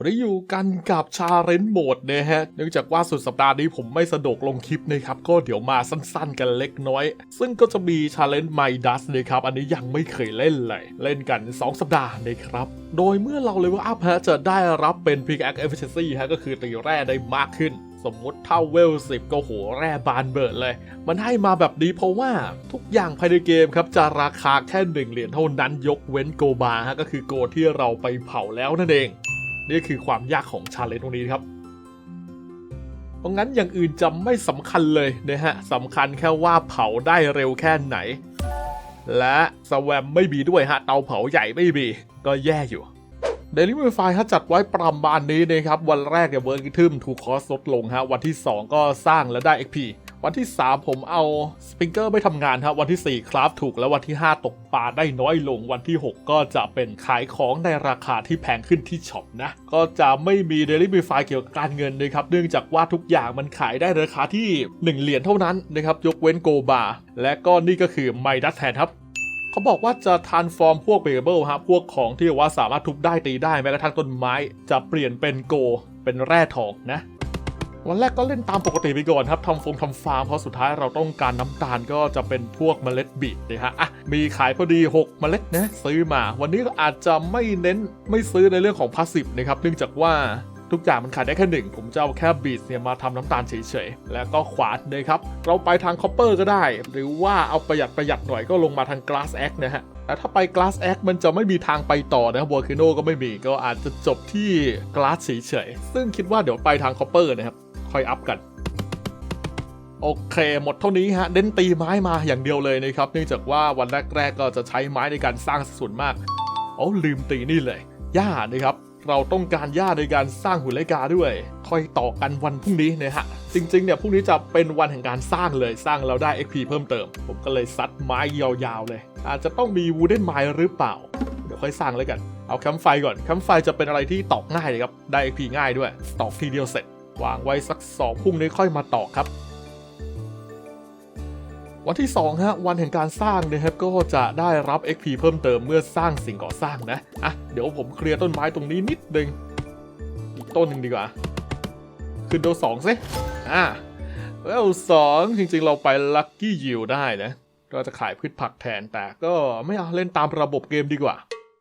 วันนี้อยู่กันกับชาเลนจ์โหมดนะฮะ เนื่องจากว่าสุดสัปดาห์นี้ผมไม่สะดวกลงคลิปนะครับ ก็เดี๋ยวมาสั้นๆกันเล็กน้อย ซึ่งก็จะมีชาเลนจ์ไมดัสนะครับ อันนี้ยังไม่เคยเล่นเลย เล่นกัน 2 สัปดาห์นะครับ โดยเมื่อเราเลเวลอัพฮะจะได้รับเป็น Pickaxe Efficiency ฮะก็คือตีแร่ได้มากขึ้นสมมติเท่าเวล10ก็โหแร่บานเบิดเลย มันให้มาแบบนี้เพราะว่าทุกอย่างภายในเกมครับ จะราคาแค่หนึ่งเหรียญเท่านั้นยกเว้นโกบาฮะก็คือโกที่เราไปเผาแล้วนั่นเอง นี่คือความยากของชาเลนจ์ตรงนี้ครับเพราะงั้นอย่างอื่นจะไม่สำคัญเลยนะฮะสำคัญแค่ว่าเผาได้เร็วแค่ไหน และสแวมไม่มีด้วยฮะ เตาเผาใหญ่ไม่มี ก็แย่อยู่เดลิเวอร์ไฟถ้าจัดไว้ประมาณนี้นะครับ วันแรกเนี่ยเวิร์กทึมถูกคอสลดลงฮะ วันที่ 2 ก็สร้างและได้ XP วันที่ 3 ผมเอาสปริงเกอร์ไม่ทำงานครับ วันที่ 4 คราฟถูก แล้ววันที่ 5 ตกปลาได้น้อยลง วันที่ 6 ก็จะเป็นขายของในราคาที่แพงขึ้นที่ช็อปนะ ก็จะไม่มีเดลิเวอร์ไฟเกี่ยวกับการเงินนะครับ เนื่องจากว่าทุกอย่างมันขายได้ราคาที่ 1 เหรียญเท่านั้นนะครับ ยกเว้นโกบา และก็นี่ก็คือไมดัสแทนครับเขาบอกว่าจะทานฟอร์มพวกเบเบิลฮะพวกของที่ว่าสามารถทุบได้ตีได้แม้กระทั่งต้นไม้ จะเปลี่ยนเป็นโก เป็นแร่ทองนะ วันแรกก็เล่นตามปกติไปก่อนครับทำฟงทำฟาร์มเพราะสุดท้ายเราต้องการน้ำตาลก็จะเป็นพวกเมล็ดบีทนะฮะอะมีขายพอดี 6 เมล็ดนะซื้อมา วันนี้อาจจะไม่เน้นไม่ซื้อในเรื่องของพาสซีฟนะครับเนื่องจากว่าทุกอย่างมันขายได้แค่หนึ่ง ผมจะเอาแค่บีทเนี่ยมาทำน้ำตาลเฉยๆ แล้วก็ขวานนะครับ เราไปทางคอปเปอร์ก็ได้ หรือว่าเอาประหยัดประหยัดหน่อยก็ลงมาทาง Glass X นะฮะ แต่ถ้าไป Glass X มันจะไม่มีทางไปต่อนะครับ Volcano ก็ไม่มี ก็อาจจะจบที่ Glass เฉยๆ ซึ่งคิดว่าเดี๋ยวไปทางคอปเปอร์นะครับ ค่อยอัพกันโอเค หมดเท่านี้ฮะเน้นตีไม้มาอย่างเดียวเลยนะครับ เนื่องจากว่าวันแรกๆก็จะใช้ไม้ในการสร้างส่วนมากโอ๋อลืมตีนี่เลยหญ้านะครับ เราต้องการหญ้าในการสร้างหุ่นไลกาด้วย ค่อยต่อกันวันพรุ่งนี้นะฮะ จริงๆเนี่ยพรุ่งนี้จะเป็นวันแห่งการสร้างเลยสร้างแล้วได้ XP เพิ่มเติม ผมก็เลยซัดไม้ยาวๆเลย อาจจะต้องมีวูเดนไม้หรือเปล่า เดี๋ยวค่อยสร้างเลยกัน เอาแคมป์ไฟก่อนแคมป์ไฟจะเป็นอะไรที่ตอกง่ายเลยครับได้ XP ง่ายด้วยตอกทีเดียวเสร็จ วางไว้สักสองพรุ่งนี้ค่อยมาตอกครับ วันที่2ฮะวันแห่งการสร้างนะครับก็จะได้รับ XP เพิ่มเติมเมื่อสร้างสิ่งก่อสร้างนะอะเดี๋ยวผมเคลียร์ต้นไม้ตรงนี้นิดนึงอีกต้นหนึ่งดีกว่า ขึ้นโดสองซิอะเวลสองจริงๆเราไปลัคกี้ยิวได้นะ ก็จะขายพืชผักแทนแต่ก็ไม่เอาเล่นตามระบบเกมดีกว่า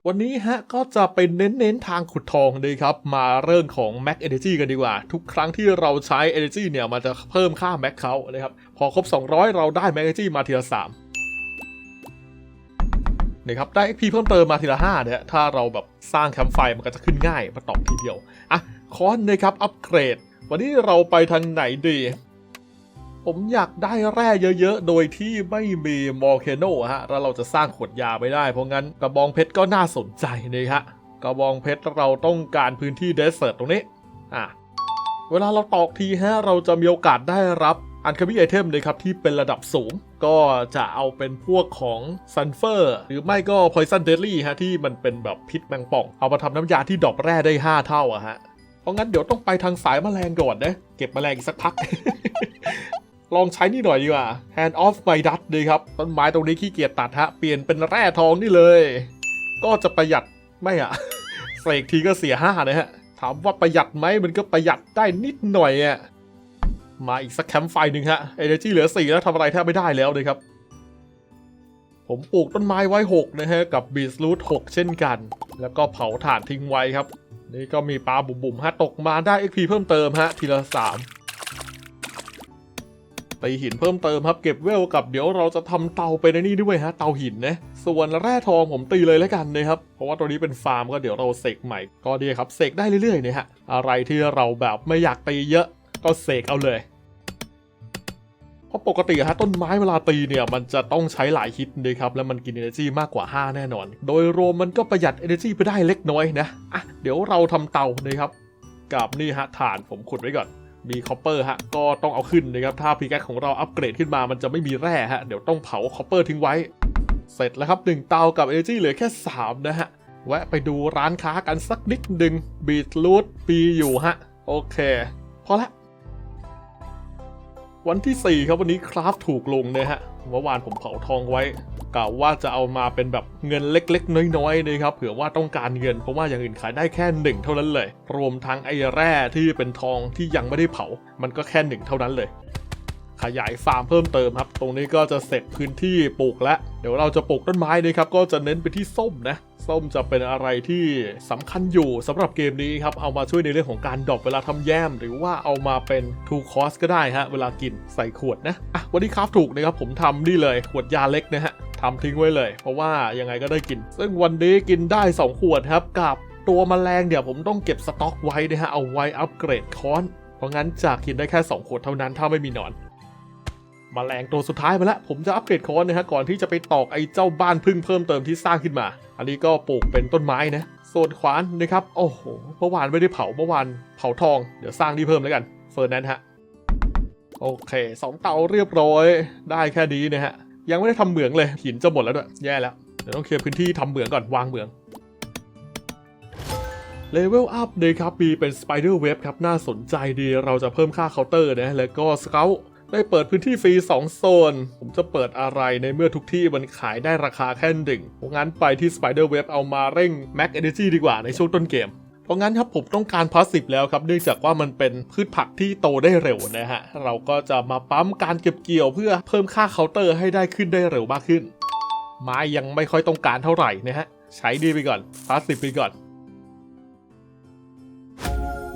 วันนี้ฮะก็จะเป็นเน้นๆทางขุดทองเลยครับ มาเรื่องของ Max Energy กันดีกว่า ทุกครั้งที่เราใช้ Energy เนี่ยมันจะเพิ่มค่า Max เขานะครับ พอครบ 200 เราได้ Max Energy มาทีละ3นะครับได้ XP เพิ่มเติมมาทีละ5เนี่ยถ้าเราแบบสร้างแคมป์ไฟมันก็จะขึ้นง่ายมาตอกทีเดียว อะ คอนนะครับ อัปเกรด วันนี้เราไปทางไหนดี ผมอยากได้แร่เยอะๆ โดยที่ไม่มีมอร์เคโนฮะ แล้วเราจะสร้างขวดยาไม่ได้ เพราะงั้นกระบองเพชรก็น่าสนใจนะฮะ กระบองเพชรเราต้องการพื้นที่เดสเซิร์ตตรงนี้ อะ เวลาเราตอกทีฮะ เราจะมีโอกาสได้รับอันคาบิไอเทมนะครับที่เป็นระดับสูง ก็จะเอาเป็นพวกของซันเฟอร์หรือไม่ก็พอยซันเดลี่ฮะที่มันเป็นแบบพิษแมงป่อง เอามาทำน้ำยาที่ดรอปแร่ได้ 5 เท่าอะฮะ เพราะงั้นเดี๋ยวต้องไปทางสายแมลงก่อนนะ เก็บแมลงอีกสักพัก ลองใช้นี่หน่อยดีกว่า Hand of My Dust ดีครับ ต้นไม้ตรงนี้ขี้เกียจตัดฮะ เปลี่ยนเป็นแร่ทองนี่เลย ก็จะประหยัดไม่อะเสกทีก็เสียห้านะฮะ ถามว่าประหยัดไหมมันก็ประหยัดได้นิดหน่อยอะมาอีกสักแคมป์ไฟหนึ่งฮะ Energy เหลือ4แล้วทำอะไรแทบไม่ได้แล้วเลยครับผมปลูกต้นไม้ไว้ 6 นะฮะ กับบีสรูท6เช่นกัน แล้วก็เผาถ่านทิ้งไว้ครับ นี่ก็มีปลาบุ่มๆฮะ ตกมาได้ XP เพิ่มเติมฮะ ทีละ 3 ตีหินเพิ่มเติมครับเก็บเวลกับเดี๋ยวเราจะทำเตาไปในนี่ด้วยฮะเตาหินนะส่วนแร่ทองผมตีเลยแล้วกันนะครับเพราะว่าตัวนี้เป็นฟาร์มก็เดี๋ยวเราเสกใหม่ก็ดีครับเสกได้เรื่อยๆนะฮะอะไรที่เราแบบไม่อยากตีเยอะ ก็เสกเอาเลยเพราะปกติฮะต้นไม้เวลาตีเนี่ยมันจะต้องใช้หลายฮิตนะครับแล้วมันกิน energy มากกว่า 5 แน่นอน โดยรวมมันก็ประหยัด energy ไปได้เล็กน้อยนะอะเดี๋ยวเราทำเตานะครับกับนี่ฮะถ่านผมขุดไว้ก่อน มีคอปเปอร์ฮะก็ต้องเอาขึ้นนะครับถ้าพีแกคของเราอัปเกรดขึ้นมามันจะไม่มีแร่ฮะเดี๋ยวต้องเผาคอปเปอร์ทิ้งไว้ เสร็จแล้วครับหนึ่งเตากับ Energy เหลือแค่ 3 นะฮะ แวะไปดูร้านค้ากันสักนิดหนึ่งบีทรูทปีอยู่ฮะ โอเค พอละ วันที่ 4 ครับวันนี้คราฟถูกลงนะฮะเมื่อวานผมเผาทองไว้กล่าวว่าจะเอามาเป็นแบบเงินเล็กๆ น้อยๆนะครับเผื่อว่าต้องการเงินเพราะว่าอย่างอื่นขายได้แค่หนึ่งเท่านั้นเลย รวมทั้งไอ้แร่ที่เป็นทองที่ยังไม่ได้เผา มันก็แค่หนึ่งเท่านั้นเลย ขยายฟาร์มเพิ่มเติมครับ ตรงนี้ก็จะเสร็จพื้นที่ปลูกแล้ว เดี๋ยวเราจะปลูกต้นไม้นะครับ ก็จะเน้นไปที่ส้มนะ ส้มจะเป็นอะไรที่สำคัญอยู่สำหรับเกมนี้ครับ เอามาช่วยในเรื่องของการดรอปเวลาทำแยมหรือว่าเอามาเป็น two cost ก็ได้ฮะ เวลากินใส่ขวดนะ อะ วันนี้คราฟถูกนะครับ ผมทำนี่เลย ขวดยาเล็กนะฮะทำทิ้งไว้เลย เพราะว่ายังไงก็ได้กิน ซึ่งวันนี้กินได้ 2 ขวดครับ กับตัวแมลงเดี๋ยวผมต้องเก็บสต็อกไว้นะฮะ เอาไว้อัปเกรดคอน เพราะงั้นจะกินได้แค่ 2 ขวดเท่านั้น ถ้าไม่มีหนอน มแมลงตัวสุดท้ายมาแล้ว ผมจะอัปเกรดคอนนะฮะก่อนที่จะไปตอกไอ้เจ้าบ้านพึ่งเพิ่มเติมที่สร้างขึ้นมา อันนี้ก็ปลูกเป็นต้นไม้นะโซนขวานนะครับโอ้โหเมื่อวานไม่ได้เผาเมื่อวานเผาทองเดี๋ยวสร้างที่เพิ่มแล้วกันเฟิร์นนั้นฮะโอเคสองเตาเรียบร้อยได้แค่นี้นะฮะยังไม่ได้ทำเหมืองเลยหินจะหมดแล้วด้วยแย่แล้วเดี๋ยวต้องเคลียร์พื้นที่ทำเหมืองก่อนวางเหมืองเลเวลอัพเลยครับมีเป็น Spider Web ครับ น่าสนใจดีเราจะเพิ่มค่าเคาน์เตอร์นะ แล้วก็สเกล ได้เปิดพื้นที่ฟรี 2 โซน ผมจะเปิดอะไรในเมื่อทุกที่มันขายได้ราคาแค่หนึ่งเพราะงั้นไปที่ Spider Web เอามาเร่ง Max Energy ดีกว่าในช่วงต้นเกม เพราะงั้นครับผมต้องการพาสซีฟแล้วครับ เนื่องจากว่ามันเป็นพืชผักที่โตได้เร็วนะฮะ เราก็จะมาปั๊มการเก็บเกี่ยวเพื่อเพิ่มค่าเคาน์เตอร์ให้ได้ขึ้นได้เร็วมากขึ้น ไม้ยังไม่ค่อยต้องการเท่าไหร่นะฮะ ใช้ดีไปก่อนพาสซีฟไปก่อน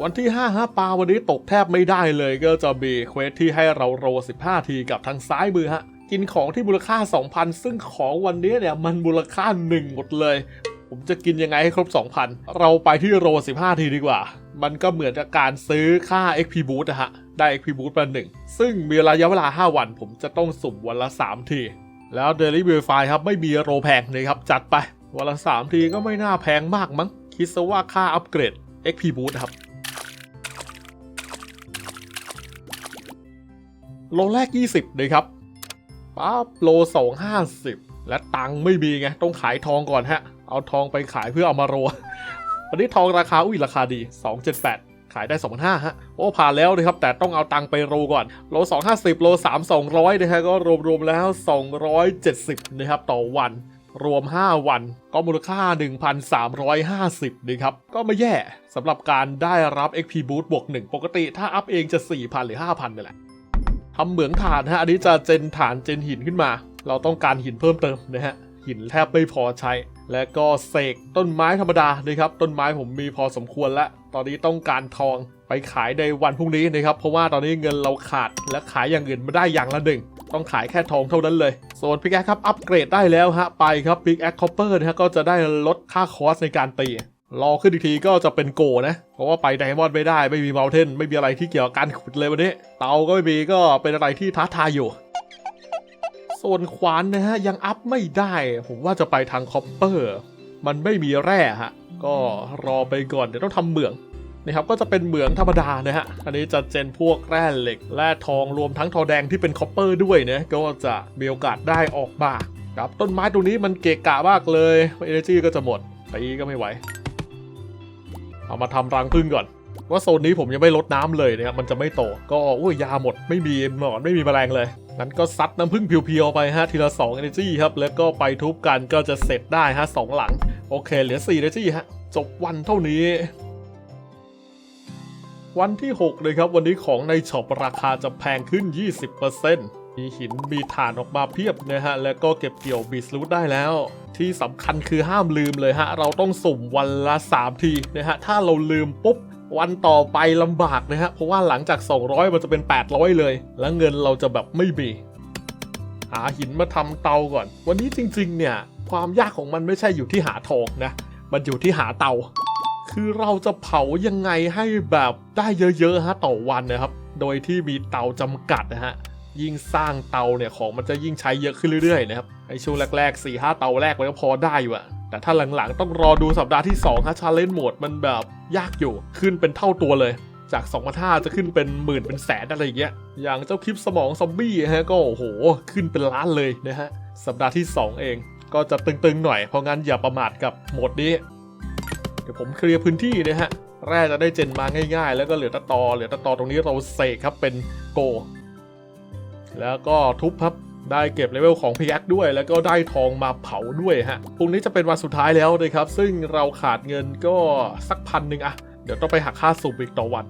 วันที่5 5ปลาวันนี้ตกแทบไม่ได้เลยก็จะมีเควสที่ให้เราโร 15 ทีกับทางซ้ายมือฮะ กินของที่มูลค่า 2,000 ซึ่งของวันนี้เนี่ยมันมูลค่า 1 หมดเลย ผมจะกินยังไงให้ครบ 2,000 เราไปที่โร 15 ทีดีกว่า มันก็เหมือนกับการซื้อค่า XP Boost นะฮะ ได้ XP Boost มาหนึ่งซึ่งมีระยะเวลา 5 วัน ผมจะต้องสุ่มวันละ 3 ที แล้ว Daily Verify ครับไม่มีโรแพงเลยครับจัดไปวันละ 3 ทีก็ไม่น่าแพงมากมั้งคิดซะว่าค่าอัปเกรด XP Boost ครับ โลแรก 20เลยครับปั๊บโล250 และตังไม่มีไง ต้องขายทองก่อนฮะ เอาทองไปขายเพื่อเอามาโรวันนี้ทองราคาอุ้ยราคาดี 278ขายได้2,500ฮะ โอ้ ผ่านแล้วนะครับ แต่ต้องเอาตังไปโรก่อน โล 250 โล 3 200 นะฮะ ก็รวมๆแล้ว 270 นะครับ ต่อวัน รวม 5 วัน ก็มูลค่า 1,350 นะครับ ก็ไม่แย่สำหรับการได้รับ XP Boost บวก 1 ปกติถ้าอัพเองจะ 4,000 หรือ 5,000นี่แหละ ทำเหมืองถ่านฮะอันนี้จะเจนฐานเจนหินขึ้นมา เราต้องการหินเพิ่มเติมนะฮะหินแทบไม่พอใช้ และก็เสกต้นไม้ธรรมดานะครับ ต้นไม้ผมมีพอสมควรแล้ว ตอนนี้ต้องการทองไปขายในวันพรุ่งนี้นะครับ เพราะว่าตอนนี้เงินเราขาดและขายอย่างอื่นไม่ได้อย่างละหนึ่งต้องขายแค่ทองเท่านั้นเลยส่วนพิกแอคครับอัปเกรดได้แล้วฮะไปครับพิกแอคคอปเปอร์นะฮะก็จะได้ลดค่าคอสในการตี รอขึ้นอีกทีก็จะเป็นโกนะ เพราะว่าไปไดมอนด์ไม่ได้ไม่มีเมลเทนไม่มีอะไรที่เกี่ยวกับการขุดเลยวันนี้ เตาก็ไม่มีก็เป็นอะไรที่ท้าทายอยู่ส่วนขวานนะฮะ ยังอัพไม่ได้ ผมว่าจะไปทางคอปเปอร์ มันไม่มีแร่ฮะ ก็รอไปก่อน เดี๋ยวต้องทำเหมืองนะครับก็จะเป็นเหมืองธรรมดานะฮะ อันนี้จะเจนพวกแร่เหล็กแร่ทองรวมทั้งทองแดงที่เป็นคอปเปอร์ด้วยนะก็จะมีโอกาสได้ออกมาครับต้นไม้ตรงนี้มันเกะกะมากเลยเอเนจีก็จะหมดตีก็ไม่ไหว เอามาทำรังพึ่งก่อน ว่าโซนนี้ผมยังไม่ลดน้ำเลยนะครับมันจะไม่โต ก็อุ้ยยาหมดไม่มีหนอนไม่มีแมลงเลยงั้นก็ซัดน้ำพึ่งเพียวๆไปฮะทีละ2 energy ครับแล้วก็ไปทุบกันก็จะเสร็จได้ฮะสองหลัง โอเค เหลือ4 energy ฮะจบวันเท่านี้วันที่ 6 เลยครับ วันนี้ของในช็อปราคาจะแพงขึ้น 20% มีหินมีฐานออกมาเพียบนะฮะ แล้วก็เก็บเกี่ยวบีสลูดได้แล้ว ที่สำคัญคือห้ามลืมเลยฮะ เราต้องสุ่มวันละ 3 ทีนะฮะ ถ้าเราลืมปุ๊บวันต่อไปลำบากนะฮะ เพราะว่าหลังจาก 200 มันจะเป็น 800 เลย แล้วเงินเราจะแบบไม่มี หาหินมาทำเตาก่อน วันนี้จริง ๆ เนี่ย ความยากของมันไม่ใช่อยู่ที่หาทองนะ มันอยู่ที่หาเตา คือเราจะเผายังไงให้แบบได้เยอะๆฮะต่อวันนะครับ โดยที่มีเตาจำกัดนะฮะ ยิ่งสร้างเตาเนี่ยของมันจะยิ่งใช้เยอะขึ้นเรื่อยๆนะครับไอช่วงแรกๆ4ี่ห้าเตาแรกมันก็พอได้อยู่อะแต่ถ้าหลังๆต้องรอดูสัปดาห์ที่2ฮะชาเลนจ์โหมดมันแบบยากอยู่ขึ้นเป็นเท่าตัวเลย จาก2 5 0 0จะขึ้นเป็นหมื่นเป็นแสนอะไรอย่างเงี้ยอย่างเจ้าคลิปสมองซอมบี้ฮะก็โอ้โหขึ้นเป็นล้านเลยนะฮะสัปดาห์ที่ 2 เองก็จะตึงๆหน่อยเพราะงั้นอย่าประมาทกับโหมดนี้ เดี๋ยวผมเคลียร์พื้นที่นะฮะแร่จะได้เจนมาง่ายๆ แล้วก็เหลือตะตอเหลือตะตอตรงนี้เราเสกครับเป็นโก แล้วก็ทุบครับได้เก็บเลเวลของพิกด้วย แล้วก็ได้ทองมาเผาด้วยฮะพรุ่งนี้จะเป็นวันสุดท้ายแล้วนะครับ ซึ่งเราขาดเงินก็สักพันหนึ่งอะเดี๋ยวต้องไปหักค่าสุ่มอีกต่อวัน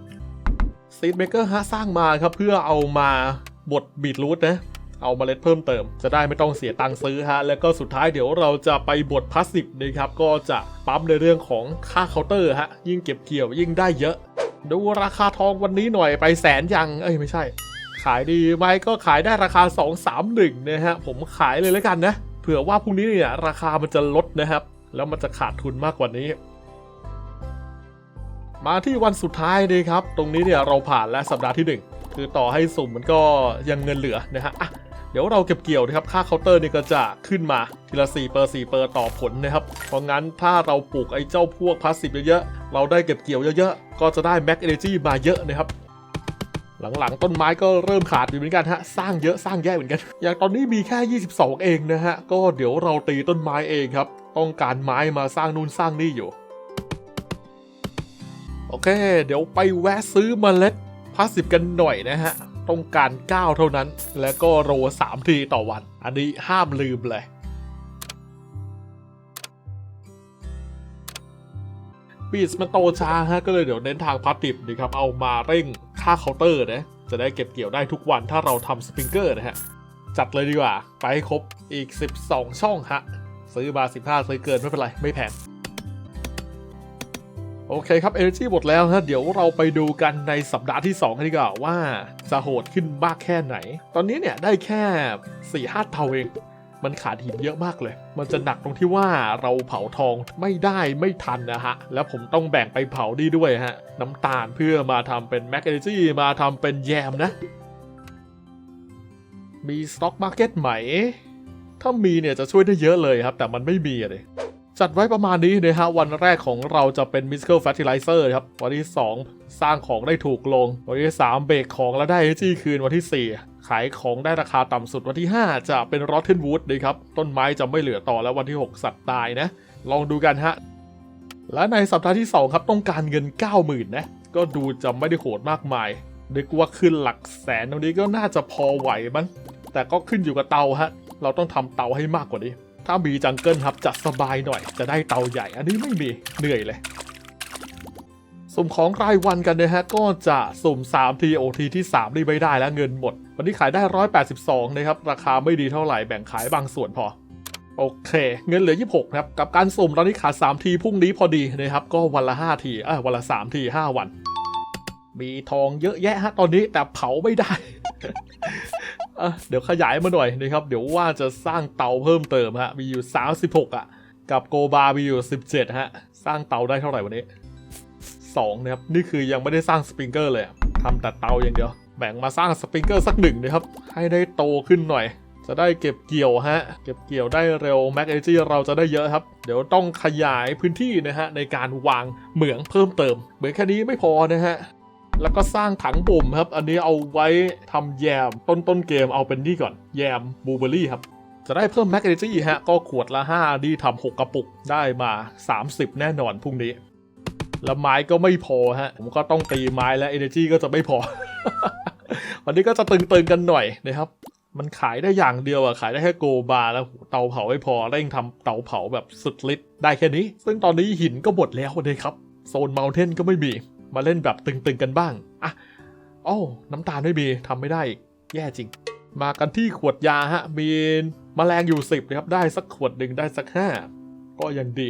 ซีดเมเกอร์ฮะสร้างมาครับเพื่อเอามาบดบีทรูทนะเอาเมล็ดเพิ่มเติม จะได้ไม่ต้องเสียตังค์ซื้อฮะ แล้วก็สุดท้ายเดี๋ยวเราจะไปบดพาสซีฟนะครับ ก็จะปั๊มในเรื่องของค่าเคาน์เตอร์ฮะ ยิ่งเก็บเกี่ยวยิ่งได้เยอะ ดูราคาทองวันนี้หน่อยไปแสนยัง เอ้ยไม่ใช่ ขายดีไหมก็ขายได้ราคา 2 3 1นะฮะผมขายเลยแล้วกันนะเผื่อว่าพรุ่งนี้เนี่ยราคามันจะลดนะครับ แล้วมันจะขาดทุนมากกว่านี้ มาที่วันสุดท้ายเลยครับ ตรงนี้เนี่ยเราผ่านและสัปดาห์ที่ 1 คือต่อให้สุ่มมันก็ยังเงินเหลือนะฮะอะเดี๋ยวเราเก็บเกี่ยวนะครับ ค่าเคาน์เตอร์นี่ก็จะขึ้นมาทีละ4เปอร์4เปอร์ต่อผลนะครับ เพราะงั้นถ้าเราปลูกไอ้เจ้าพวกพาสซีฟเยอะๆ เราได้เก็บเกี่ยวเยอะๆ ก็จะได้แม็กเอเนจีมาเยอะนะครับ หลังๆ ต้นไม้ก็เริ่มขาดอยู่เหมือนกันฮะ สร้างเยอะสร้างแย่เหมือนกัน อย่างตอนนี้มีแค่ 22 เองนะฮะ ก็เดี๋ยวเราตีต้นไม้เองครับ ต้องการไม้มาสร้างนู่นสร้างนี่อยู่ โอเค เดี๋ยวไปแวะซื้อเมล็ดพาสซีกันหน่อยนะฮะ ต้องการ 9 เท่านั้น แล้วก็โร3ทีต่อวัน อันนี้ห้ามลืมเลยบีสมันโตช้าฮะ ก็เลยเดี๋ยวเน้นทางพาสติฟดีครับ เอามาเร่ง ค่าเคาน์เตอร์นะ จะได้เก็บเกี่ยวได้ทุกวันถ้าเราทำสปริงเกอร์นะฮะ จัดเลยดีกว่า ไปให้ครบอีก 12 ช่องฮะ ซื้อมา 15 ซื้อเกินไม่เป็นไร ไม่แพงโอเคครับ Energy หมดแล้วฮะเดี๋ยวเราไปดูกันในสัปดาห์ที่2กันดีกว่าว่าจะโหดขึ้นมากแค่ไหน ตอนนี้เนี่ยได้แค่ 4-5 เท่าเอง มันขาดหินเยอะมากเลย มันจะหนักตรงที่ว่าเราเผาทองไม่ได้ไม่ทันนะฮะ แล้วผมต้องแบ่งไปเผาดีด้วยฮะ น้ำตาลเพื่อมาทำเป็นแมกเนจีมาทำเป็นแยมนะ มีสต็อกมาร์เก็ตไหม ถ้ามีเนี่ยจะช่วยได้เยอะเลยครับ แต่มันไม่มีเลยจัดไว้ประมาณนี้นะฮะ วันแรกของเราจะเป็น Mystical Fertilizer ครับ วันที่ 2 สร้างของได้ถูกลง วันที่ 3 เบรกของแล้วได้ energy คืนวันที่ 4 ขายของได้ราคาต่ำสุดวันที่ 5 จะเป็น Rotten Wood นะครับ ต้นไม้จะไม่เหลือต่อแล้ววันที่ 6 สัตว์ตายนะ ลองดูกันฮะ และในสัปดาห์ที่ 2 ครับต้องการเงิน 90,000 นะ ก็ดูจะไม่ได้โหดมากมาย นึกว่าขึ้นหลักแสนตรงนี้ก็น่าจะพอไหวมั้งแต่ก็ขึ้นอยู่กับเตาฮะ เราต้องทำเตาให้มากกว่านี้ ถ้ามีจังเกิลครับจัดสบายหน่อย จะได้เตาใหญ่ อันนี้ไม่มีเหนื่อยเลย สุ่มของรายวันกันนะฮะก็จะสุ่ม3ทีโอทีที่ 3 นี่ไม่ได้แล้วเงินหมด วันนี้ขายได้ 182 นะครับ ราคาไม่ดีเท่าไหร่แบ่งขายบางส่วนพอ โอเค เงินเหลือ 26 ครับ กับการสุ่มตอนนี้ขาด3ทีพรุ่งนี้พอดีนะครับ ก็วันละ 5 ทีเออวันละ 3 ที 5 วัน มีทองเยอะแยะฮะตอนนี้แต่เผาไม่ได้เดี๋ยวขยายมาหน่อยนะครับ เดี๋ยวว่าจะสร้างเตาเพิ่มเติมฮะมีอยู่ 36 อะ กับโกบา มีอยู่ 17 ฮะ สร้างเตาได้เท่าไหร่วันนี้ 2นะครับนี่คือยังไม่ได้สร้างสปริงเกอร์เลยทำแต่เตาอย่างเดียวแบ่งมาสร้างสปริงเกอร์สักหนึ่งนะครับ ให้ได้โตขึ้นหน่อย จะได้เก็บเกี่ยวฮะ เก็บเกี่ยวได้เร็วแม็กเอจีเราจะได้เยอะครับ เดี๋ยวต้องขยายพื้นที่นะฮะในการวางเหมืองเพิ่มเติม เหมืองแค่นี้ไม่พอนะฮะแล้วก็สร้างถังบ่มครับ อันนี้เอาไว้ทำแยมต้นต้นเกมเอาเป็นนี่ก่อน แยมบูเบอรี่ครับจะได้เพิ่มแมกเนจีฮะก็ขวดละ 5 ดีทำ6กระปุกได้มา 30 แน่นอนพรุ่งนี้ แล้วไม้ก็ไม่พอฮะ ผมก็ต้องตีไม้และ Energy ก็จะไม่พอ วันนี้ก็จะตึงๆกันหน่อยนะครับ มันขายได้อย่างเดียวอะขายได้แค่โกบาแล้วเตาเผาไม่พอเร่งทำเตาเผาแบบสุดฤทธิ์ได้แค่นี้ ซึ่งตอนนี้หินก็หมดแล้วนะครับ โซนเมลเทนก็ไม่มี มาเล่นแบบตึงๆกันบ้างอะโอ้น้ำตาลไม่มีทำไม่ได้แย่จริง มากันที่ขวดยาฮะมีมแมลงอยู่ 10นะครับได้สักขวดหนึ่งได้สัก 5 ก็ยังดี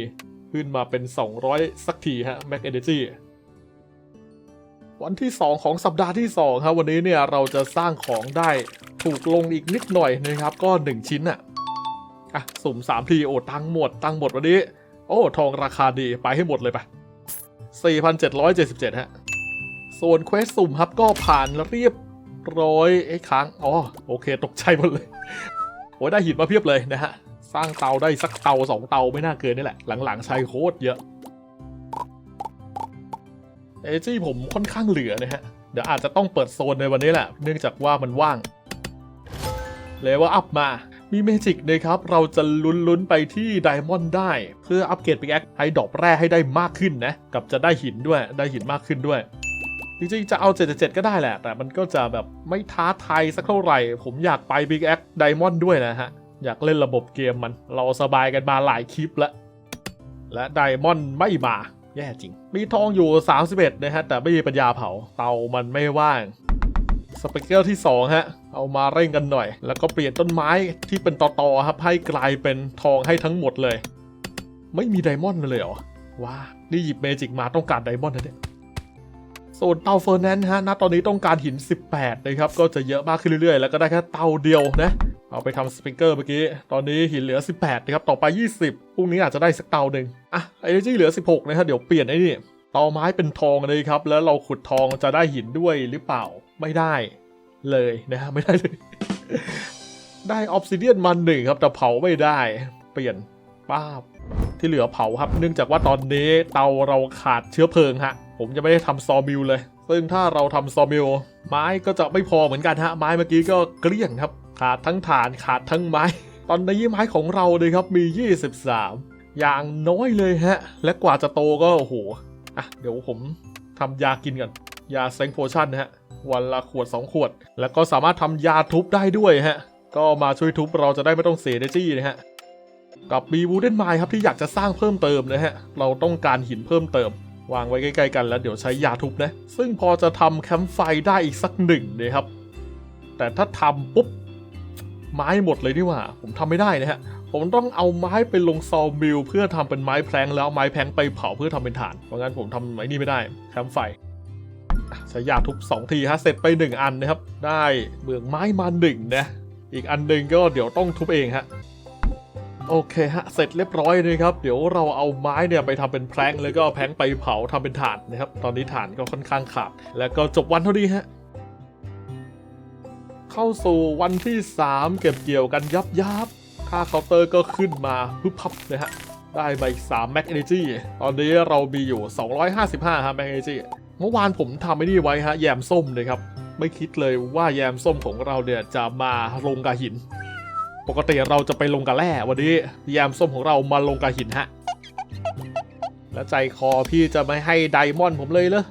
ขึ้นมาเป็น 200 สักทีฮะ Mac Energy วันที่ 2 ของสัปดาห์ที่2ครับวันนี้เนี่ยเราจะสร้างของได้ถูกลงอีกนิดหน่อยนะครับ ก็ 1 ชิ้นอะอะ สุ่ม3ทีโอ้ตังหมด ตังหมดวันนี้ โอ้ ทองราคาดีไปให้หมดเลยไป4,777 ฮะ ส่วนเควสสุ่มครับก็ผ่านเรียบร้อยไอ้ค้าง อ๋อ โอเค ตกใจหมดเลย โอ้ได้หินมาเพียบเลยนะฮะ สร้างเตาได้สักเตาสองเตาไม่น่าเกินนี่แหละ หลังๆใช้โคตรเยอะเอจี้ผมค่อนข้างเหลือนะฮะ เดี๋ยวอาจจะต้องเปิดโซนในวันนี้แหละ เนื่องจากว่ามันว่างเลเวลอัพมา มีเมจิกนะครับ เราจะลุ้นๆไปที่ไดมอนด์ได้ เพื่ออัปเกรดปิกแอคให้ดอกแร่ให้ได้มากขึ้นนะ กับจะได้หินด้วย ได้หินมากขึ้นด้วย จริงๆ จะเอา 77 ก็ได้แหละ แต่มันก็จะแบบไม่ท้าทายสักเท่าไหร่ ผมอยากไป Big X Diamond ด้วยนะฮะ อยากเล่นระบบเกมมัน เราสบายกันมาหลายคลิปแล้วและไดมอนด์ไม่มาแย่จริง มีทองอยู่ 31 นะฮะ แต่ไม่มีปัญญาเผา เตามันไม่ว่าง สเปกเกอร์ที่ 2 ฮะ เอามาเร่งกันหน่อย แล้วก็เปลี่ยนต้นไม้ที่เป็นตอๆครับ ให้กลายเป็นทองให้ทั้งหมดเลย ไม่มีไดมอนด์เลยเหรอ ว้า นี่หยิบเมจิกมาต้องการไดมอนด์นะเนี่ยส่วนเตาเฟอร์แนนซ์ฮะ ณ ตอนนี้ต้องการหิน 18 นะครับ ก็จะเยอะมากขึ้นเรื่อยๆ แล้วก็ได้แค่เตาเดียวนะ เอาไปทำสปริงเกอร์เมื่อกี้ ตอนนี้หินเหลือ 18 นะครับ ต่อไป 20พรุ่งนี้อาจจะได้สักเตาหนึ่งอะไอเนจีเหลือ 16 นะครับ เดี๋ยวเปลี่ยนไอ้นี่เตาไม้เป็นทองเลยครับ แล้วเราขุดทองจะได้หินด้วยหรือเปล่า ไม่ได้เลยนะฮะไม่ได้เลย ได้ออฟซิเดียนมาหนึ่งครับ แต่เผาไม่ได้ เปลี่ยนป้าบที่เหลือเผาครับ เนื่องจากว่าตอนนี้เตาเราขาดเชื้อเพลิงฮะ ผมจะไม่ได้ทำซอมิลเลย ซึ่งถ้าเราทำซอมิลไม้ก็จะไม่พอเหมือนกันฮะ ไม้เมื่อกี้ก็เกลี้ยงครับ ขาดทั้งฐานขาดทั้งไม้ ตอนนี้ไม้ของเราเลยครับมี 23 อย่างน้อยเลยฮะ และกว่าจะโตก็โอ้โหอะเดี๋ยวผมทำยากินก่อนยาเซ็งโพชั่นนะฮะวันละขวด 2 ขวด แล้วก็สามารถทำยาทุบได้ด้วยฮะ ก็มาช่วยทุบเราจะได้ไม่ต้องเสียเนจี้นะฮะกับมีวูเดนไมครับที่อยากจะสร้างเพิ่มเติมนะฮะ เราต้องการหินเพิ่มเติม วางไว้ใกล้ๆกันแล้วเดี๋ยวใช้ยาทุบนะ ซึ่งพอจะทำแคมป์ไฟได้อีกสักหนึ่งนะครับ แต่ถ้าทำปุ๊บ ไม้หมดเลยนี่ว่า ผมทำไม่ได้นะฮะ ผมต้องเอาไม้ไปลงซอมิลเพื่อทำเป็นไม้แพลงแล้วไม้แพลงไปเผาเพื่อทำเป็นถ่าน เพราะงั้นผมทำไอ้นี่ไม่ได้แคมไฟใช้ยาทุบ2ทีฮะเสร็จไป 1 อันนะครับ ได้เบืองไม้มาหนึ่งนะ อีกอันหนึ่งก็เดี๋ยวต้องทุบเองฮะโอเคฮะ เสร็จเรียบร้อยเลยครับ เดี๋ยวเราเอาไม้เนี่ยไปทำเป็นแพลงแล้วก็เอาแพลงไปเผาทำเป็นถ่านนะครับ ตอนนี้ถ่านก็ค่อนข้างขาด แล้วก็จบวันเท่านี้ฮะ เข้าสู่วันที่ 3 เก็บเกี่ยวกันยับยับค่าเคาน์เตอร์ก็ขึ้นมาพึบพับเลยฮะ ได้ไปอีก3 Max Energy ตอนนี้เรามีอยู่ 255ฮะ Max Energy เมื่อวานผมทำไอ้นี่ไว้ฮะ แยมส้มเลยครับ ไม่คิดเลยว่าแยมส้มของเราเนี่ยจะมาลงกับหิน ปกติเราจะไปลงกับแร่วันนี้แยมส้มของเรามาลงกับหินฮะ แล้วใจคอพี่จะไม่ให้ไดมอนด์ผมเลยเหรอ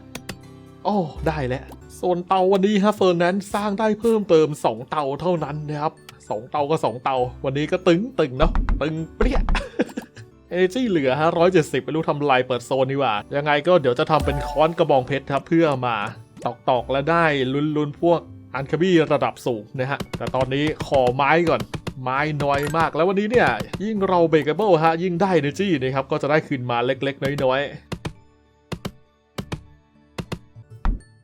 โอ้ได้แล้ว ส่วนเตาวันนี้ฮะเฟอร์นันด์สร้างได้เพิ่มเติม 2 เตาเท่านั้นนะครับสองเตาก็ 2 เตา วันนี้ก็ตึงตึงเนาะตึงเปรี้ยเอเนจีเหลือฮะร้อยเจ็ดสิบไม่รู้ทำลายเปิดโซนดีกว่า ยังไงก็เดี๋ยวจะทำเป็นค้อนกระบองเพชรครับเพื่อมาตอกตอกๆและได้ลุนลุนพวกอันคาบี้ระดับสูงนะฮะ แต่ตอนนี้ขอไม้ก่อน ไม้น้อยมากแล้ววันนี้เนี่ย ยิ่งเราเบรกเบิลฮะ ยิ่งได้เนจี้นะครับ ก็จะได้คืนมาเล็กๆ น้อยๆ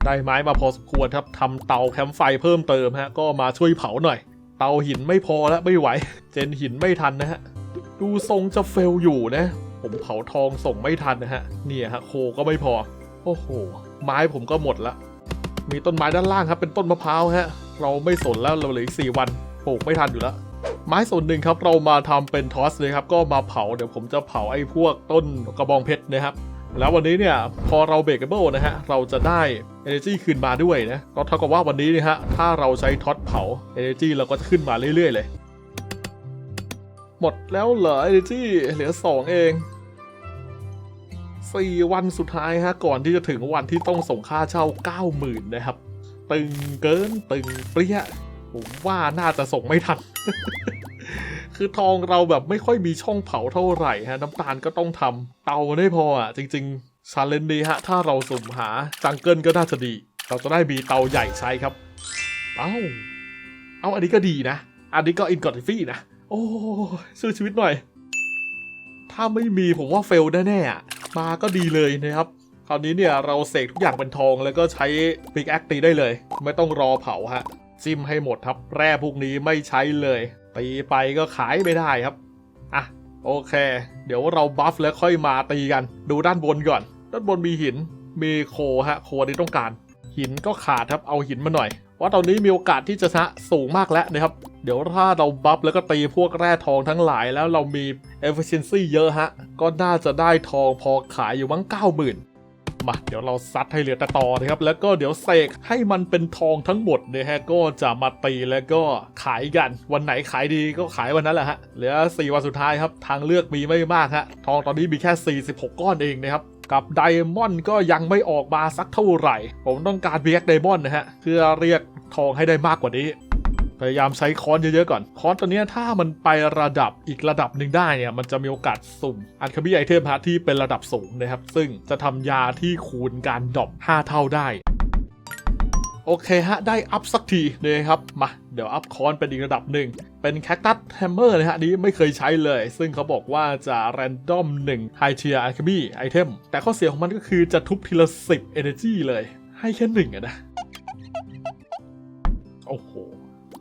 ได้ไม้มาพอสมควรครับทำเตาแคมป์ไฟเพิ่มเติมฮะก็มาช่วยเผาหน่อย เตาหินไม่พอแล้วไม่ไหว เจนหินไม่ทันนะฮะดูทรงจะเฟลอยู่นะ ผมเผาทองส่งไม่ทันนะฮะเนี่ยฮะโคก็ไม่พอ โอ้โห ไม้ผมก็หมดละ มีต้นไม้ด้านล่างครับ เป็นต้นมะพร้าวฮะ เราไม่สนแล้วเราเหลืออีกสี่วันปลูกไม่ทันอยู่แล้วไม้ส่วนหนึ่งครับเรามาทำเป็นทอสเลยครับ ก็มาเผาเดี๋ยวผมจะเผาไอ้พวกต้นกระบองเพชรนะครับ แล้ววันนี้เนี่ยพอเราเบรกเบิลนะฮะเราจะได้ Energy คืนมาด้วยนะก็เท่ากับว่าวันนี้นี่ยฮะถ้าเราใช้ท็อตเผา Energy เราก็จะขึ้นมาเรื่อยๆเลย หมดแล้วเหรอ Energy เหลือ 2 เอง4วันสุดท้ายฮะก่อนที่จะถึงวันที่ต้องส่งค่าเช่า 90,000 นะครับ ตึงเกินตึงเปรี้ยผมว่าน่าจะส่งไม่ทัน คือทองเราแบบไม่ค่อยมีช่องเผาเท่าไหร่ฮะน้ำตาลก็ต้องทำเตาไม่ได้พออะจริงๆชาเลนดีฮะถ้าเราสุ่มหาจังเกิลก็น่าจะดี เราจะได้มีเตาใหญ่ใช้ครับ เอ้า เอาอันนี้ก็ดีนะ อันนี้ก็อินกอร์ติฟี่นะ โอ้ช่วยชีวิตหน่อย ถ้าไม่มีผมว่าเฟลแน่ๆอะมาก็ดีเลยนะครับคราวนี้เนี่ยเราเสกทุกอย่างเป็นทองแล้วก็ใช้ปิกแอคตีได้เลย ไม่ต้องรอเผาฮะจิ้มให้หมดครับแร่พวกนี้ไม่ใช้เลย ตีไปก็ขายไม่ได้ครับ อะ โอเค เดี๋ยวเราบัฟแล้วค่อยมาตีกัน ดูด้านบนก่อน ด้านบนมีหิน มีโคฮะ โคที่ต้องการ หินก็ขาดครับ เอาหินมาหน่อย ว่าตอนนี้มีโอกาสที่จะชนะสูงมากแล้วนะครับ เดี๋ยวถ้าเราบัฟแล้วก็ตีพวกแร่ทองทั้งหลายแล้วเรามี efficiency เยอะฮะ ก็น่าจะได้ทองพอขายอยู่มั้ง90,000 มา เดี๋ยวเราซัดให้เหลือแต่ตอนะครับ แล้วก็เดี๋ยวเสกให้มันเป็นทองทั้งหมดนี่ยฮะก็จะมาตีแล้วก็ขายกันวันไหนขายดีก็ขายวันนั้นแหละฮะเหลือ 4 วันสุดท้ายครับ ทางเลือกมีไม่มากฮะทองตอนนี้มีแค่ 46 ก้อนเองนะครับกับไดมอนด์ก็ยังไม่ออกมาสักเท่าไหร่ ผมต้องการเบียกไดมอนด์นะฮะเพื่อเรียกทองให้ได้มากกว่านี้ พยายามใช้ค้อนเยอะๆก่อน ค้อนตัวนี้ถ้ามันไประดับอีกระดับหนึ่งได้เนี่ยมันจะมีโอกาสสุ่มอันคาบี้ไอเทมฮะที่เป็นระดับสูงนะครับ ซึ่งจะทำยาที่คูณการดรอป5เท่าได้โอเคฮะ ได้อัพสักทีนะครับ มา เดี๋ยวอัพคอนเป็นอีกระดับหนึ่ง เป็นแคคตัสแฮมเมอร์นะฮะนี้ไม่เคยใช้เลย ซึ่งเขาบอกว่าจะแรนดอม1 High Tier Alchemy Item แต่ข้อเสียของมันก็คือจะทุบทีละ 10 Energy เลย ให้แค่หนึ่งอะนะ โอ้โห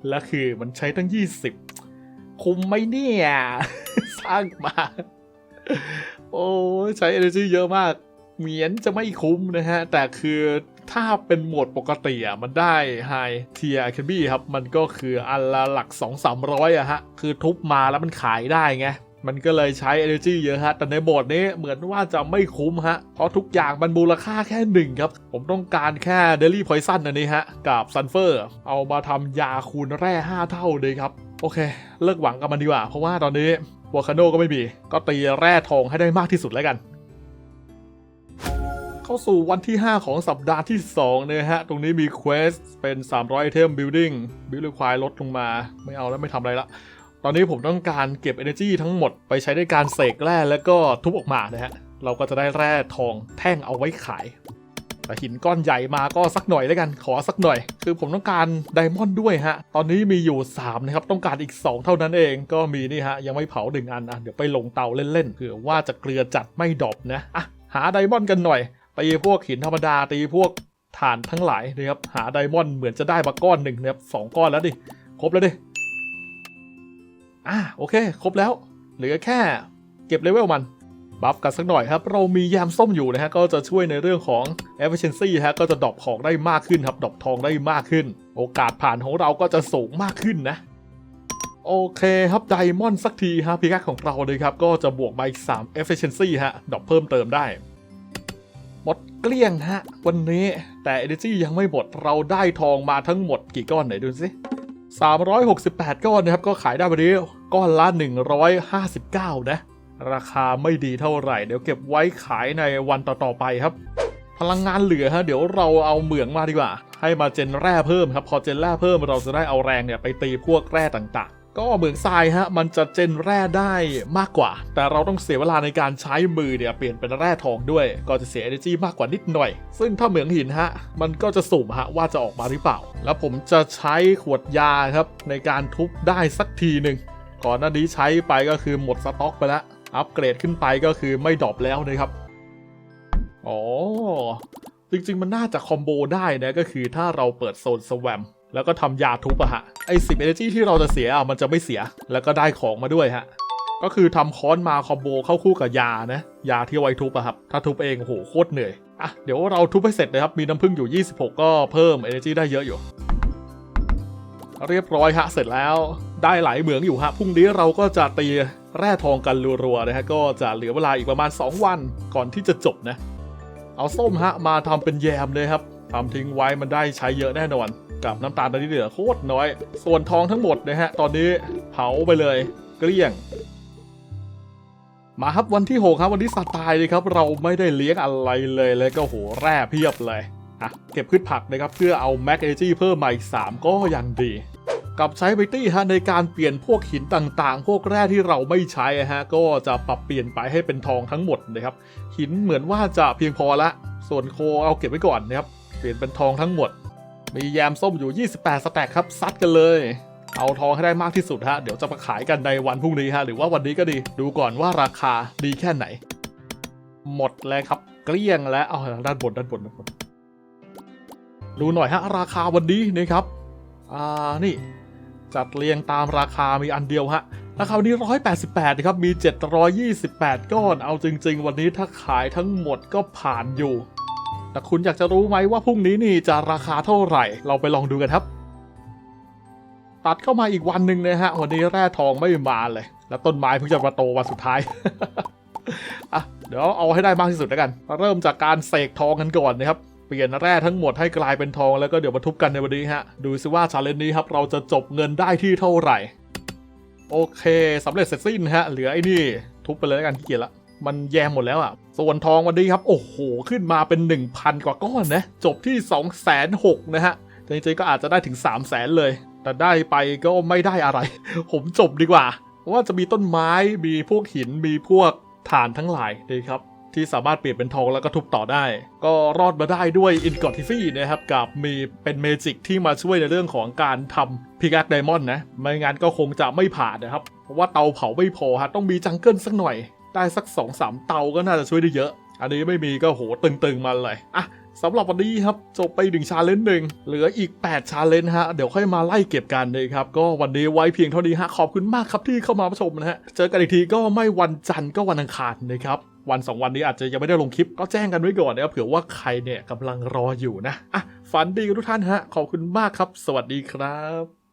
แล้วคือมันใช้ตั้ง 20 คุ้มไหมเนี่ย สร้างมา โอ้ใช้ energy เยอะมาก เหมียนจะไม่คุ้มนะฮะ แต่คือถ้าเป็นโหมดปกติอะมันได้ High Tier Academy ครับ มันก็คืออันละหลัก 2-300อะฮะ คือทุบมาแล้วมันขายได้ไง มันก็เลยใช้ energy เยอะฮะ แต่ในโหมดนี้เหมือนว่าจะไม่คุ้มฮะ เพราะทุกอย่างมันมูลค่าแค่หนึ่งครับ ผมต้องการแค่ Daily Poison อันนี้ฮะ กับ Sunfer เอามาทำยาคูณแร่ 5 เท่าเลยครับ โอเค เลิกหวังกับมันดีกว่า เพราะว่าตอนนี้วอคาโนก็ไม่มี ก็ตีแร่ทองให้ได้มากที่สุดแล้วกันเข้าสู่วันที่ 5 ของสัปดาห์ที่2นะฮะ ตรงนี้มีเควสเป็น 300ไอเทม building build require ลดลงมา ไม่เอาแล้วไม่ทำอะไรละ ตอนนี้ผมต้องการเก็บ energy ทั้งหมดไปใช้ในการเสกแร่แล้วก็ทุบออกมานะฮะ เราก็จะได้แร่ทองแท่งเอาไว้ขาย แต่หินก้อนใหญ่มาก็สักหน่อยแล้วกัน ขอสักหน่อย คือผมต้องการไดมอนด์ด้วยฮะ ตอนนี้มีอยู่ 3 นะครับ ต้องการอีก 2 เท่านั้นเอง ก็มีนี่ฮะ ยังไม่เผาหนึ่งอันอะเดี๋ยวไปลงเตาเล่นๆเผื่อว่าจะเกลือจัดไม่ดอปนะอะหาไดมอนด์กันหน่อยตีพวกหินธรรมดาตีพวกฐานทั้งหลายนะครับหาไดมอนด์เหมือนจะได้มาก้อนหนึ่งนะครับสองก้อนแล้วดิครบแล้วดิ อะโอเค ครบแล้ว เหลือแค่เก็บเลเวลมัน บัฟกันสักหน่อยครับ เรามียามส้มอยู่นะฮะ ก็จะช่วยในเรื่องของ efficiency ฮะ ก็จะดรอปของได้มากขึ้นครับ ดรอปทองได้มากขึ้น โอกาสผ่านของเราก็จะสูงมากขึ้นนะ โอเคครับไดมอนด์สักทีฮะพิกัดของเราเลยครับ ก็จะบวกมาอีก3 efficiency ฮะ ดรอปเพิ่มเติมได้หมดเกลี้ยงฮะ วันนี้แต่ energy ยังไม่หมดเราได้ทองมาทั้งหมดกี่ก้อนไหนดูสิ368 ก้อนนะครับ ก็ขายได้วันนี้ ก้อนละ 159 นะ ราคาไม่ดีเท่าไหร่ เดี๋ยวเก็บไว้ขายในวันต่อๆไปครับ พลังงานเหลือฮะเดี๋ยวเราเอาเหมืองมาดีกว่า ให้มาเจนแร่เพิ่มครับ พอเจนแร่เพิ่มเราจะได้เอาแรงเนี่ยไปตีพวกแร่ต่างๆ ก็เหมืองทรายฮะมันจะเจนแร่ได้มากกว่า แต่เราต้องเสียเวลาในการใช้มือเนี่ยเปลี่ยนเป็นแร่ทองด้วย ก็จะเสีย energy มากกว่านิดหน่อย ซึ่งถ้าเหมืองหินฮะมันก็จะสุ่มฮะว่าจะออกมาหรือเปล่า แล้วผมจะใช้ขวดยาครับในการทุบได้สักทีหนึ่ง ก่อนหน้านี้ใช้ไปก็คือหมดสต็อกไปแล้ว อัปเกรดขึ้นไปก็คือไม่ดรอปแล้วนะครับ อ๋อ จริงๆมันน่าจะคอมโบได้นะก็คือถ้าเราเปิดโซนสวมแล้วก็ทำยาทุบอะฮะ ไอ้สิบเอเนจีที่เราจะเสียอะมันจะไม่เสีย แล้วก็ได้ของมาด้วยฮะ ก็คือทำค้อนมาคอมโบเข้าคู่กับยานะ ยาที่เอาไว้ทุบอะครับ ถ้าทุบเองโหโคตรเหนื่อย อะ เดี๋ยวเราทุบให้เสร็จเลยครับ มีน้ำผึ้งอยู่ 26 ก็เพิ่ม Energy ได้เยอะอยู่ เรียบร้อยฮะ เสร็จแล้ว ได้หลายเหมืองอยู่ฮะพรุ่งนี้เราก็จะตีแร่ทองกันรัวๆนะฮะก็จะเหลือเวลาอีกประมาณ 2 วันก่อนที่จะจบนะ เอาส้มฮะมาทำเป็นแยมเลยครับทำทิ้งไว้มันได้ใช้เยอะแน่นอน กับน้ำตาลตอนนี้เหลือโคตรน้อย ส่วนทองทั้งหมดนะฮะตอนนี้เผาไปเลยเกลี้ยง มาครับวันที่6ครับวันที่สไตล์เลยครับ เราไม่ได้เลี้ยงอะไรเลยแล้วก็โหแร่เพียบเลยอะเก็บพืชผักนะครับเพื่อเอาแม็กเอจีเพิ่มมาอีก3ก็ยังดี กับใช้ไบตี้ฮะในการเปลี่ยนพวกหินต่างๆ พวกแร่ที่เราไม่ใช้ฮะก็จะปรับเปลี่ยนไปให้เป็นทองทั้งหมดนะครับ หินเหมือนว่าจะเพียงพอละ ส่วนโคเอาเก็บไว้ก่อนนะครับ เปลี่ยนเป็นทองทั้งหมด มีแยมส้มอยู่ 28 สแต็กครับซัดกันเลย เอาทองให้ได้มากที่สุดฮะเดี๋ยวจะมาขายกันในวันพรุ่งนี้ฮะหรือว่าวันนี้ก็ดี ดูก่อนว่าราคาดีแค่ไหน หมดเลยครับเกลี้ยงแล้วเอาด้านบนด้านบนด้านบนดูหน่อยฮะราคาวันนี้นะครับอ่านี่ จัดเรียงตามราคามีอันเดียวฮะราคาวันนี้ 188นะครับ มี 728 ก้อน เอาจริง ๆ วันนี้ถ้าขายทั้งหมดก็ผ่านอยู่ แต่คุณอยากจะรู้ไหมว่าพรุ่งนี้นี่จะราคาเท่าไหร่ เราไปลองดูกันครับ ตัดเข้ามาอีกวันหนึ่งนะฮะ วันนี้แร่ทองไม่มาเลย แล้วต้นไม้เพิ่งจะมาโตวันสุดท้ายอะเดี๋ยวเอาให้ได้มากที่สุดแล้วกัน เริ่มจากการเสกทองกันก่อนนะครับ เปลี่ยนแร่ทั้งหมดให้กลายเป็นทองแล้วก็เดี๋ยวมาทุบกันในวันนี้ฮะ ดูซิว่าชาเลนจ์นี้ครับเราจะจบเงินได้ที่เท่าไหร่ โอเคสำเร็จเสร็จสิ้นฮะ เหลือไอ้นี่ ทุบไปเลยแล้วกันเกียจละ มันแย่หมดแล้วอะ่ะ ส่วนทองวันนี้ครับ โอ้โห ขึ้นมาเป็น 1,000 กว่าก้อนนะ จบที่2 6 0 0 0นะฮะจริงๆก็อาจจะได้ถึง 3 0 0 0 0 0เลย แต่ได้ไปก็ไม่ได้อะไร ผมจบดีกว่าว่าจะมีต้นไม้มีพวกหินมีพวกฐานทั้งหลายนะครับ ที่สามารถเปลี่ยนเป็นทองแล้วก็ทุบต่อได้ ก็รอดมาได้ด้วยอินกอร์ทิฟี่นะครับกับมีเป็นเมจิกที่มาช่วยในเรื่องของการทำพิกักไดมอนด์นะ ไม่งั้นก็คงจะไม่ผ่านนะครับ เพราะว่าเตาเผาไม่พอฮะต้องมีจังเกิลสักหน่อย ได้สัก2อสามเตาก็น่าจะช่วยได้เยอะ อันนี้ไม่มีก็โหตึงๆมาเลยอะ สำหรับวันนี้ครับ จบไปหนึ่งชาเลนจ์หนึ่งเหลืออีก 8 ชาเลนจ์ฮะ เดี๋ยวค่อยมาไล่เก็บกันเลยครับ ก็วันนี้ไว้เพียงเท่านี้ฮะ ขอบคุณมากครับที่เข้ามาชมนะฮะ เจอกันอีกทีก็ไม่วันจันทร์ก็วันอังคารนะครับวันสองวันนี้อาจจะยังไม่ได้ลงคลิปก็แจ้งกันไว้ก่อนนะครับเผื่อว่าใครเนี่ยกำลังรออยู่นะอะฝันดีกับทุกท่านฮะ ขอบคุณมากครับ สวัสดีครับ